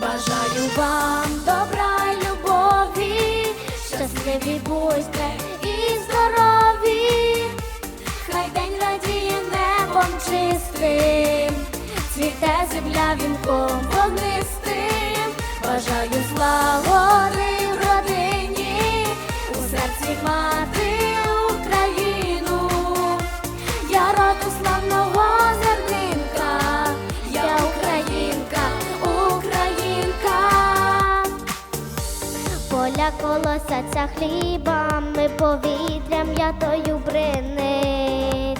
Бажаю вам добра й любові, щасливі будьте і здорові, хай день радіє небом чистим, цвіте земля вінком колосяться хлібами, повітрям ятою бриниць.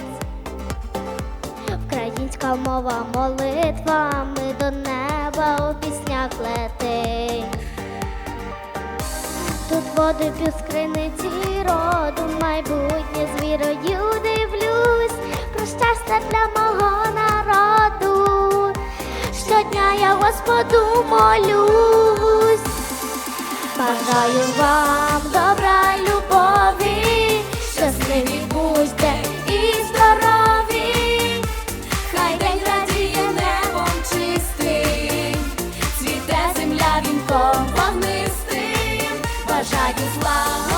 Українська мова молитвами до неба у піснях летить. Тут води п'ю з криниці роду, майбутнє з вірою дивлюсь, про щастя для мого народу. Щодня я Господу молюсь. Бажаю вам добра любові, щасливі будьте і здорові, хай день радіє небом чистим, цвіте земля вінком вогнистим, бажаю злагоди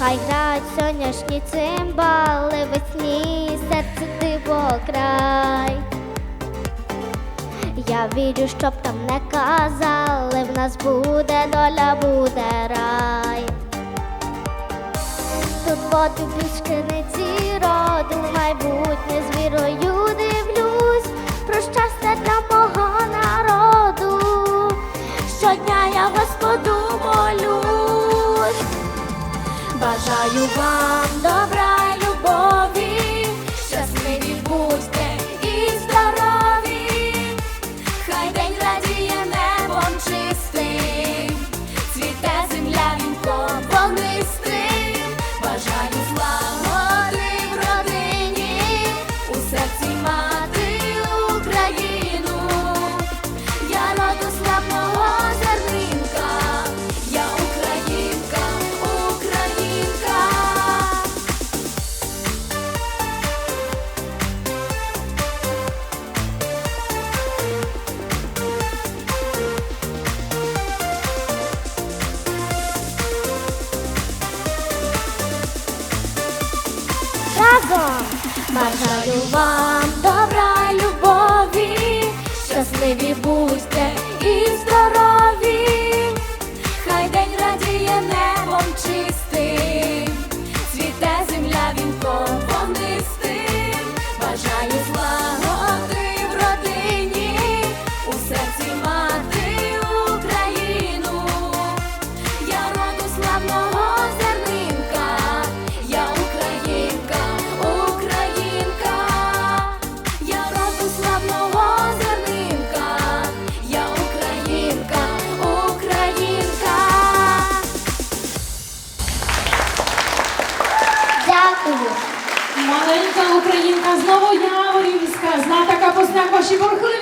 хай грають сонячні цимбали, весні, серце диво край. Я вірю, щоб там не казали, в нас буде доля, буде рай. Тут воду пішкиниці роду, майбутнє з вірою дивлюсь, про щастя для мого народу. Щодня я Господу бажаю вам добра Разом! Бажаю вам добра любові, щасливі будьте Дякую! Маленька українка з зна така Капусняк, ваші бурхливі.